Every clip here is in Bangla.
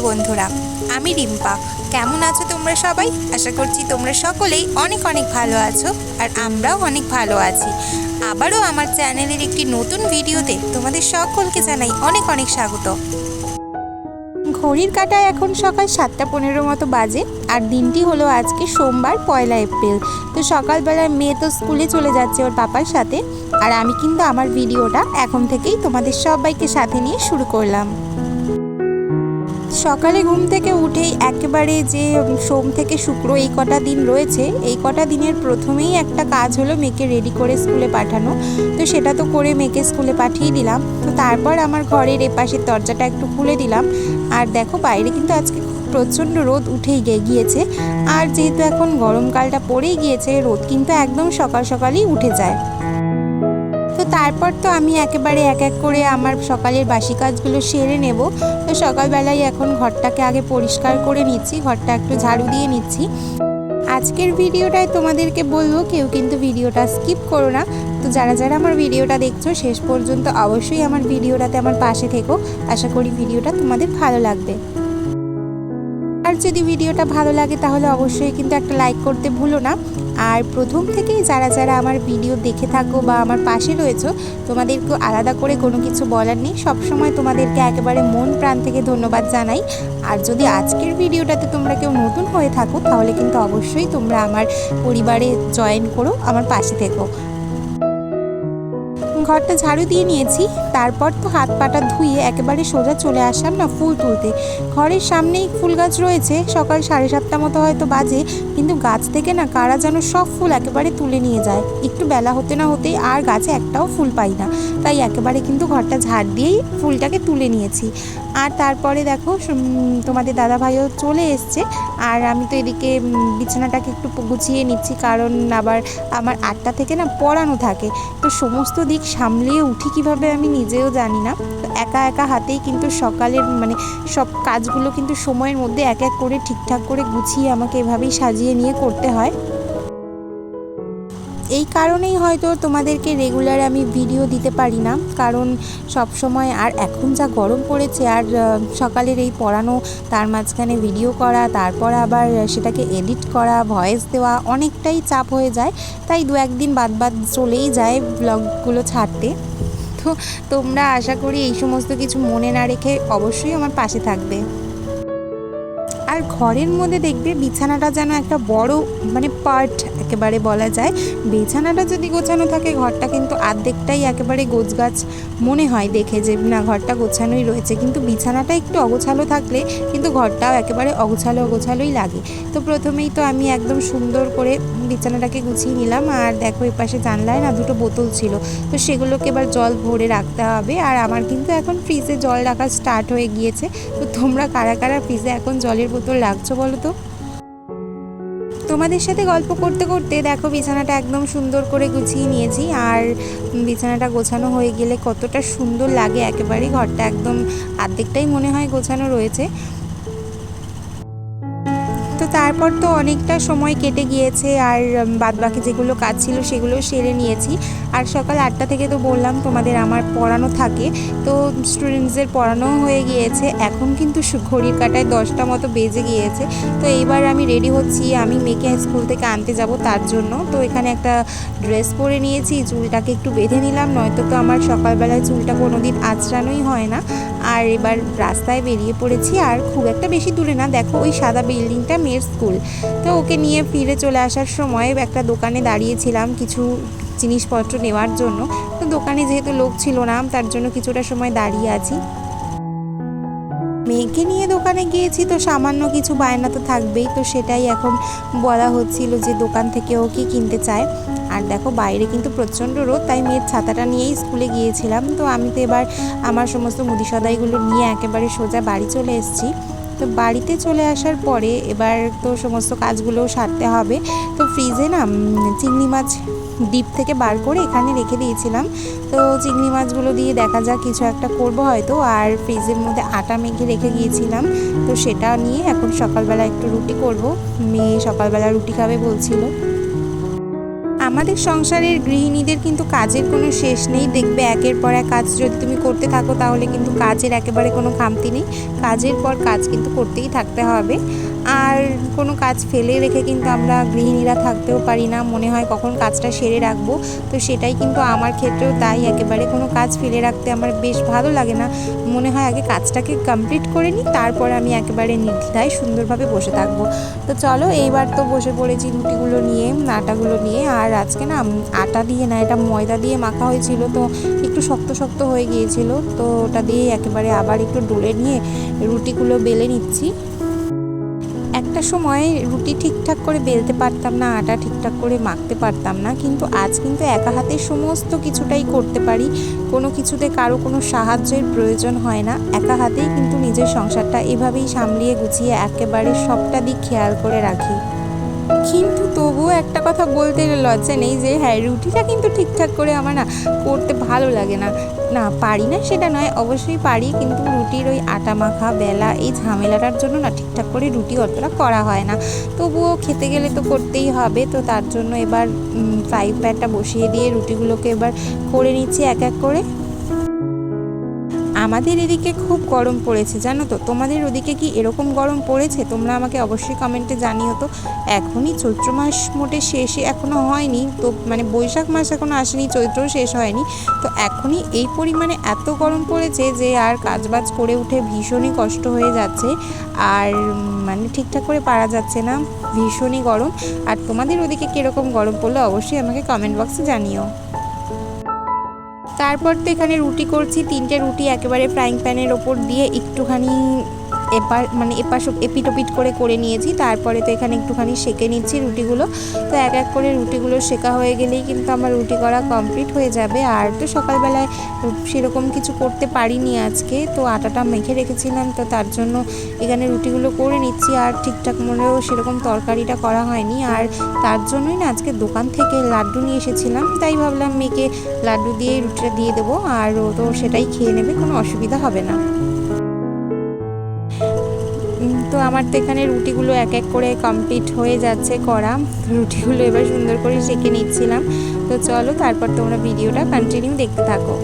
প্রিয় বন্ধুরা, আমি রিম্পা। কেমন আছো তোমরা সবাই? আশা করছি তোমরা সকলেই অনেক অনেক ভালো আছো আর আমরাও অনেক ভালো আছি। আবারও আমার চ্যানেলের একটি নতুন ভিডিওতে তোমাদের সকলকে জানাই অনেক অনেক স্বাগত। ঘড়ির কাঁটায় এখন সকাল সাতটা পনেরো মতো বাজে আর দিনটি হলো আজকে সোমবার, পয়লা এপ্রিল। তো সকালবেলায় মেয়ে তো স্কুলে চলে যাচ্ছে ওর পাপার সাথে। আর আমি কিন্তু আমার ভিডিওটা এখন থেকেই তোমাদের সবাইকে সাথে নিয়ে শুরু করলাম। সকালে ঘুম থেকে উঠেই একেবারে যে সোম থেকে শুক্র এই কটা দিন রয়েছে, এই কটা দিনের প্রথমেই একটা কাজ হলো মেয়েকে রেডি করে স্কুলে পাঠানো। তো সেটা তো করে মেয়েকে স্কুলে পাঠিয়ে দিলাম। তো তারপর আমার ঘরের এপাশের দরজাটা একটু খুলে দিলাম। আর দেখো বাইরে কিন্তু আজকে প্রচণ্ড রোদ উঠেই গিয়েছে। আর যেহেতু এখন গরমকালটা পড়েই গিয়েছে, রোদ কিন্তু একদম সকাল সকালই উঠে যায়। তারপর তো আমি একেবারে এক এক করে আমার সকালের বাসি কাজগুলো সেরে নেব। তো সকালবেলায় এখন ঘরটাকে আগে পরিষ্কার করে নিচ্ছি, ঘরটা একটু ঝাড়ু দিয়ে নিচ্ছি। আজকের ভিডিওটায় তোমাদেরকে বলব, কেউ কিন্তু ভিডিওটা স্কিপ করো না। তো যারা যারা আমার ভিডিওটা দেখছ, শেষ পর্যন্ত অবশ্যই আমার ভিডিওটাতে আমার পাশে থেকো। আশা করি ভিডিওটা তোমাদের ভালো লাগবে। আর যদি ভিডিওটা ভালো লাগে তাহলে অবশ্যই কিন্তু একটা লাইক করতে ভুলো না। আর প্রথম থেকেই যারা যারা আমার ভিডিও দেখে থাকো বা আমার পাশে রয়েছো তোমাদেরকে আলাদা করে কোনো কিছু বলার নেই। সবসময় তোমাদেরকে একেবারে মন প্রাণ থেকে ধন্যবাদ জানাই। আর যদি আজকের ভিডিওটাতে তোমরা কেউ নতুন হয়ে থাকো, তাহলে কিন্তু অবশ্যই তোমরা আমার পরিবারে জয়েন করো, আমার পাশে থেকো। ঘরটা ঝাড়ু দিয়ে নিয়েছি। তারপর তো হাত পাটা ধুয়ে একেবারে সোজা চলে আসলাম না ফুল তুলতে। ঘরের সামনেই ফুল গাছ রয়েছে, সকাল সাড়ে সাতটা মতো হয়তো বাজে, কিন্তু গাছ থেকে না কারা যেন সব ফুল একেবারে তুলে নিয়ে যায়। একটু বেলা হতে না হতেই আর গাছে একটাও ফুল পাই না। তাই একেবারে কিন্তু ঘরটা ঝাড় দিয়েই ফুলটাকে তুলে নিয়েছি। আর তারপরে দেখো তোমাদের দাদা ভাইও চলে এসছে। আর আমি তো এদিকে বিছানাটাকে একটু গুছিয়ে নিচ্ছি, কারণ আবার আমার আটটা থেকে না পড়ানো থাকে। তো সমস্ত দিক সামলিয়ে উঠি কীভাবে আমি নিজেও জানি না। তো একা একা হাতেই কিন্তু সকালের মানে সব কাজগুলো কিন্তু সময়ের মধ্যে এক এক করে ঠিকঠাক করে গুছিয়ে আমাকে এভাবেই সাজিয়ে নিয়ে করতে হয়। কারণেই হয়তো তোমাদেরকে রেগুলার আমি ভিডিও দিতে পারি না। কারণ সব সময় আর এখন যা গরম পড়েছে আর সকালের এই পড়ানো, তার মাঝখানে ভিডিও করা, তারপর আবার সেটাকে এডিট করা ভয়েস দেওয়া অনেকটাই চাপ হয়ে যায়। তাই দু একদিন বাদ বাদ চলেই যায় ব্লগগুলো ছাড়তে। তো তোমরা আশা করি এই সমস্ত কিছু মনে না রেখে অবশ্যই আমার পাশে থাকবে। আর ঘরের মধ্যে দেখবে বিছানাটা যেন একটা বড় মানে পার্ট একেবারে বলা যায়। বিছানাটা যদি গোছানো থাকে, ঘরটা কিন্তু আর্ধেকটাই একেবারে গোছগাছ মনে হয় দেখে যে, না, ঘরটা গোছানোই রয়েছে। কিন্তু বিছানাটা একটু অগোছালো থাকলে কিন্তু ঘরটাও একেবারে অগোছালো, অগোছালোই লাগে। তো প্রথমেই তো আমি একদম সুন্দর করে বিছানাটাকে গুছিয়ে নিলাম। আর দেখো, এ পাশে জানলায় না দুটো বোতল ছিল। তো সেগুলোকে এবার জল ভরে রাখতে হবে। আর আমার কিন্তু এখন ফ্রিজে জল রাখা স্টার্ট হয়ে গিয়েছে। তো তোমরা কারা কারা ফ্রিজে এখন জলের বোতল রাখছো বলো তো? তোমাদের সাথে গল্প করতে করতে দেখো বিছানাটা একদম সুন্দর করে গুছিয়ে নিয়েছি আর বিছানাটা গোছানো হয়ে গেলে কতটা সুন্দর লাগে একেবারেই। ঘরটা একদম আর্ধেকটাই মনে হয় গোছানো রয়েছে। তারপর তো অনেকটা সময় কেটে গিয়েছে আর বাদ বাকি যেগুলো কাজ ছিল সেগুলো সেরে নিয়েছি। আর সকাল আটটা থেকে তো বললাম তোমাদের আমার পড়ানো থাকে। তো স্টুডেন্টসদের পড়ানো হয়ে গিয়েছে। এখন কিন্তু ঘড়ির কাটায় দশটা মতো বেজে গিয়েছে। তো এইবার আমি রেডি হচ্ছি। আমি মেয়েকে স্কুল থেকে আনতে যাব তার জন্য। তো এখানে একটা ড্রেস পরে নিয়েছি। চুলটাকে একটু বেঁধে নিলাম। নয়তো তো আমার সকালবেলায় চুলটা কোনো দিন আঁচড়ানোই হয় না। আর এবার রাস্তায় বেরিয়ে পড়েছি আর খুব একটা বেশি দূরে না। দেখো ওই সাদা বিল্ডিংটা মেয়ের স্কুল। তো ওকে নিয়ে ফিরে চলে আসার সময় একটা দোকানে দাঁড়িয়েছিলাম কিছু জিনিসপত্র নেওয়ার জন্য। তো দোকানে যেহেতু লোক ছিল না, তার জন্য কিছুটা সময় দাঁড়িয়ে আছি। মেয়েকে নিয়ে দোকানে গিয়েছি তো সামান্য কিছু বায়না তো থাকবেই। তো সেটাই এখন বলা হচ্ছিল যে দোকান থেকে ও কি কিনতে চায়। আর দেখো বাইরে কিন্তু প্রচণ্ড রোদ, তাই মেয়ের ছাতাটা নিয়েই স্কুলে গিয়েছিলাম। তো আমি তো এবার আমার সমস্ত মুদি সদাইগুলো নিয়ে একেবারে সোজা বাড়ি চলে এসেছি। তো বাড়িতে চলে আসার পরে এবার তো সমস্ত কাজগুলোও সারতে হবে। তো ফ্রিজে না চিংড়ি মাছ ডিপ থেকে বার করে এখানে রেখে দিয়েছিলাম। তো চিংড়ি মাছগুলো দিয়ে দেখা যাক কিছু একটা করব হয়তো। আর ফ্রিজের মধ্যে আটা মেখে রেখে গিয়েছিলাম। তো সেটা নিয়ে এখন সকালবেলা একটু রুটি করব। মেয়ে সকালবেলা রুটি খাবে বলছিল। আমাদের সংসারের গৃহিণীদের কিন্তু কাজের কোনো শেষ নেই। দেখবে একের পর এক কাজ যদি তুমি করতে থাকো, তাহলে কিন্তু কাজের একেবারে কোনো খামতি নেই। কাজের পর কাজ কিন্তু করতেই থাকতে হবে। আর কোনো কাজ ফেলে রেখে কিন্তু আমরা গৃহিণীরা থাকতেও পারি না। মনে হয় কখন কাজটা সেরে রাখব। তো সেটাই কিন্তু আমার ক্ষেত্রেও তাই। একেবারে কোনো কাজ ফেলে রাখতে আমার বেশ ভালো লাগে না। মনে হয় আগে কাজটাকে কমপ্লিট করে নিই, তারপর আমি একেবারে নির্দ্বিধায় সুন্দরভাবে বসে থাকব। তো চলো, এইবার তো বসে পড়েছি রুটিগুলো নিয়ে, আটাগুলো নিয়ে। আর আজকে না, আটা দিয়ে না, এটা ময়দা দিয়ে মাখা হয়েছিল তো একটু শক্ত শক্ত হয়ে গিয়েছিল। তো ওটা দিয়ে একেবারে আবার একটু ডলে নিয়ে রুটিগুলো বেলে নিচ্ছি। একটা সময় রুটি ঠিকঠাক করে বেলতে পারতাম না, আটা ঠিকঠাক করে মাখতে পারতাম না, কিন্তু আজ কিন্তু একা হাতে সমস্ত কিছুটাই করতে পারি। কোনো কিছুতে কারও কোনো সাহায্যের প্রয়োজন হয় না। একা হাতেই কিন্তু নিজের সংসারটা এভাবেই সামলিয়ে গুছিয়ে একেবারে সবটা দিক খেয়াল করে রাখি। কিন্তু তবুও একটা কথা বলতে লজ্জা নেই যে হ্যাঁ রুটিটা কিন্তু ঠিকঠাক করে আমার না করতে ভালো লাগে না। না, পারি না সেটা নয়, অবশ্যই পারি, কিন্তু রুটির ওই আটা মাখা, বেলা, এই ঝামেলাটার জন্য না ঠিকঠাক করে রুটি অতটা করা হয় না। তবুও খেতে গেলে তো করতেই হবে, তো তার জন্য এবার ফ্রাই প্যানটা বসিয়ে দিয়ে রুটিগুলোকে এবার করে নিচ্ছি এক এক করে। আমাদের এদিকে খুব গরম পড়েছে, জানো তো? তোমাদের ওদিকে কি এরকম গরম পড়েছে? তোমরা আমাকে অবশ্যই কমেন্টে জানিও তো। এখনই চৈত্র মাস মোটে শেষে এখনও হয়নি। তো মানে বৈশাখ মাস এখনও আসেনি, চৈত্রও শেষ হয়নি। তো এখনই এই পরিমাণে এত গরম পড়েছে যে আর কাজবাজ করে উঠে ভীষণই কষ্ট হয়ে যাচ্ছে। আর মানে ঠিকঠাক করে পারা যাচ্ছে না, ভীষণই গরম। আর তোমাদের ওদিকে কীরকম গরম পড়ল অবশ্যই আমাকে কমেন্ট বক্সে জানিও। তারপর তো এখানে রুটি করছি তিনটে রুটি একেবারে ফ্রাইং প্যানের ওপর দিয়ে একটুখানি এপার মানে এপাশ এপিট ওপিট করে করে নিয়েছি। তারপরে তো এখানে একটুখানি সেকে নিচ্ছি রুটিগুলো। তো এক এক করে রুটিগুলো শেখা হয়ে গেলেই কিন্তু আমার রুটি করা কমপ্লিট হয়ে যাবে। আর তো সকালবেলায় সেরকম কিছু করতে পারিনি আজকে। তো আটাটা মেখে রেখেছিলাম, তো তার জন্য এখানে রুটিগুলো করে নিচ্ছি। আর ঠিকঠাক মনেও সেরকম তরকারিটা করা হয়নি। আর তার জন্যই না আজকে দোকান থেকে লাড্ডু নিয়ে এসেছিলাম। তাই ভাবলাম মেয়েকে লাড্ডু দিয়ে রুটিটা দিয়ে দেবো। আর ও তো সেটাই খেয়ে নেবে, কোনো অসুবিধা হবে না। তো আমার তো এখানে রুটিগুলো এক এক করে কমপ্লিট হয়ে যাচ্ছে করা। রুটিগুলো এবার সুন্দর করে শেখে নিচ্ছিলাম। তো চলো, তারপর তোমরা ভিডিওটা কন্টিনিউ দেখতে থাকো।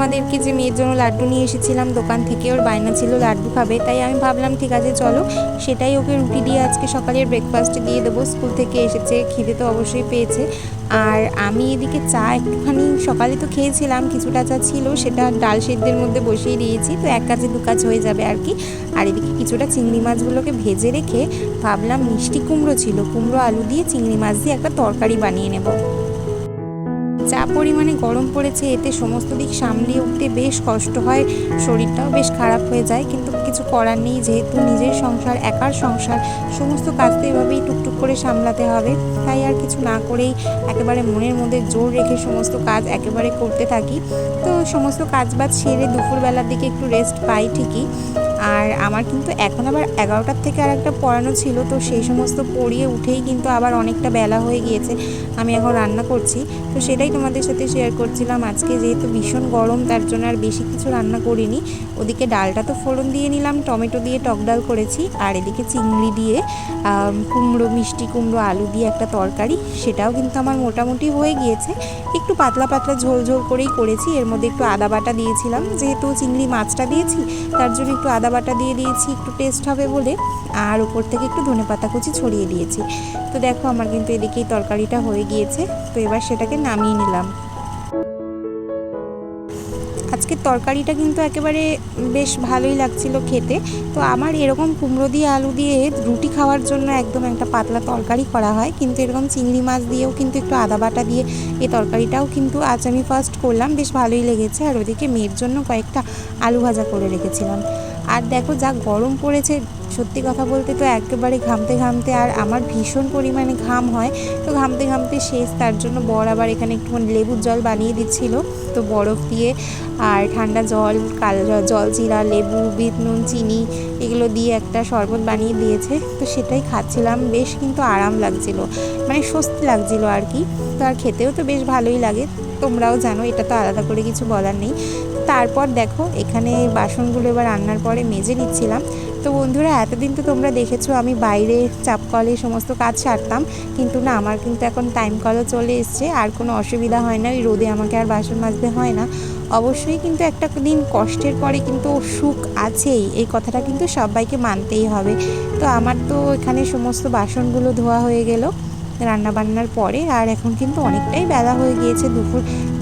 তোমাদেরকে যে মেয়ের জন্য লাড্ডু নিয়ে এসেছিলাম, দোকান থেকে ওর বায়না ছিল লাড্ডু খাবে, তাই আমি ভাবলাম ঠিক আছে চলো, সেটাই ওকে রুটি দিয়ে আজকে সকালের ব্রেকফাস্ট দিয়ে দেবো। স্কুল থেকে এসেছে, খিদে তো অবশ্যই পেয়েছে। আর আমি এদিকে চা একটুখানি সকালে তো খেয়েছিলাম, কিছুটা চা ছিল, সেটা ডাল সেদ্ধের মধ্যে বসিয়ে দিয়েছি, তো এক কাজে দু কাজ হয়ে যাবে আর কি। আর এদিকে কিছুটা চিংড়ি মাছগুলোকে ভেজে রেখে ভাবলাম মিষ্টি কুমড়ো ছিল, কুমড়ো আলু দিয়ে চিংড়ি মাছ দিয়ে একটা তরকারি বানিয়ে নেব। পরিমাণে গরম পড়েছে, এতে সমস্ত দিক সামলে উঠতে বেশ কষ্ট হয়, শরীরটাও বেশ খারাপ হয়ে যায়, কিন্তু কিছু করার নেই, যেহেতু নিজের সংসার, একার সংসার, সমস্ত কাজ তো এভাবেই টুকটুক করে সামলাতে হবে, তাই আর কিছু না করেই একেবারে মনের মধ্যে জোর রেখে সমস্ত কাজ একেবারে করতে থাকি। তো সমস্ত কাজ বাজ সেরে দুপুরবেলার দিকে একটু রেস্ট পাই ঠিকই আর আমার কিন্তু এখন আবার এগারোটার থেকে আর একটা পড়ানো ছিল, তো সেই সমস্ত পড়িয়ে উঠেই কিন্তু আবার অনেকটা বেলা হয়ে গিয়েছে, আমি এখন রান্না করছি। তো সেটাই তোমাদের সাথে শেয়ার করছিলাম, আজকে যেহেতু ভীষণ গরম, তার জন্য আর বেশি কিছু রান্না করিনি। ওদিকে ডালটা তো ফোড়ন দিয়ে নিলাম, টমেটো দিয়ে টক ডাল করেছি, আর এদিকে চিংড়ি দিয়ে কুমড়ো, মিষ্টি কুমড়ো, আলু দিয়ে একটা তরকারি, সেটাও কিন্তু আমার মোটামুটি হয়ে গিয়েছে। একটু পাতলা পাতলা ঝোল ঝোল করেই করেছি, এর মধ্যে একটু আদা বাটা দিয়েছিলাম, যেহেতু চিংড়ি মাছটা দিয়েছি, তার জন্য একটু আদা বাটা দিয়ে দিয়েছি, একটু টেস্ট হবে বলে। আর উপর থেকে একটু ধনে পাতা কুচি ছড়িয়ে দিয়েছি। তো দেখো আমার কিন্তু এদিকেই তরকারিটা হয়ে গিয়েছে। তো এবার সেটাকে নামিয়ে নিলাম। আজকের তরকারিটা কিন্তু একেবারে বেশ ভালোই লাগছিল খেতে। তো আমার এরকম কুমড়ো দিয়ে আলু দিয়ে রুটি খাওয়ার জন্য একদম একটা পাতলা তরকারি করা হয়। কিন্তু এরকম চিংড়ি মাছ দিয়েও কিন্তু একটু আদা বাটা দিয়ে এই তরকারিটাও কিন্তু আজ আমি ফার্স্ট করলাম। বেশ ভালোই লেগেছে। আর ওদিকে মেয়ের জন্য কয়েকটা আলু ভাজা করে রেখেছিলাম। আর দেখো যা গরম পড়েছে, সত্যি কথা বলতে তো একেবারে ঘামতে ঘামতে আর আমার ভীষণ পরিমাণে ঘাম হয়। তো ঘামতে ঘামতে শেষ, তার জন্য বর আবার এখানে একটুখানি লেবুর জল বানিয়ে দিচ্ছিল। তো বরফ দিয়ে আর ঠান্ডা জল, কাল জল জিরা, লেবু, বিট, নুন, চিনি এগুলো দিয়ে একটা শরবত বানিয়ে দিয়েছে। তো সেটাই খাচ্ছিলাম, বেশ কিন্তু আরাম লাগছিল মানে স্বস্তি লাগছিল আর কি। তো আর খেতেও তো বেশ ভালোই লাগে, তোমরাও জানো, এটা তো আলাদা করে কিছু বলার নেই। তারপর দেখো, এখানে বাসনগুলো এবার রান্নার পরে মেজে নিচ্ছিলাম। তো বন্ধুরা, এতদিন তো তোমরা দেখেছ, আমি বাইরে চাপ কলে সমস্ত কাজ সারতাম। কিন্তু না, আমার কিন্তু এখন টাইম কলও চলে এসছে, আর কোনো অসুবিধা হয় না, ওই রোদে আমাকে আর বাসন মাজতে হয় না। অবশ্যই কিন্তু একটা দিন কষ্টের পরে কিন্তু সুখ আছেই, এই কথাটা কিন্তু সবাইকে মানতেই হবে। তো আমার তো এখানে সমস্ত বাসনগুলো ধোয়া হয়ে গেল রান্না বান্নার পরে, আর এখন কিন্তু অনেকটাই বেলা হয়ে গিয়েছে দুপুর।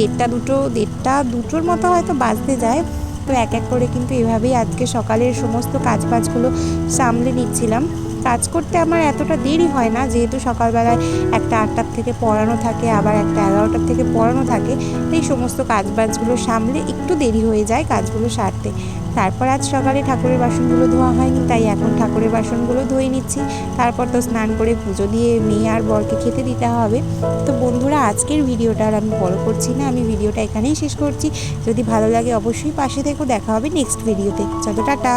দেড়টা দুটো, দেড়টা দুটোর মতো হয়তো বাজতে যায়। তো এক এক করে কিন্তু এভাবেই আজকে সকালের সমস্ত কাজ বাজগুলো সামলে নিচ্ছিলাম। কাজ করতে আমার এতটা দেরি হয় না, যেহেতু সকালবেলায় একটা আটটার থেকে পড়ানো থাকে, আবার একটা এগারোটার থেকে পড়ানো থাকে। এই সমস্ত কাজ বাজগুলো সামলে একটু দেরি হয়ে যায় কাজগুলো সারতে। তারপর আজ সকালে ঠাকুরের বাসনগুলো ধোয়া হয়নি, তাই এখন ঠাকুরের বাসনগুলো ধুয়ে নিচ্ছি। তারপর তো স্নান করে পুজো দিয়ে মেয়ে আর বরকে খেতে দিতে হবে। তো বন্ধুরা, আজকের ভিডিওটা আর আমি বড় করছি না, আমি ভিডিওটা এখানেই শেষ করছি। যদি ভালো লাগে অবশ্যই পাশে থেকেও দেখা হবে নেক্সট ভিডিওতে। চলো, টাটা।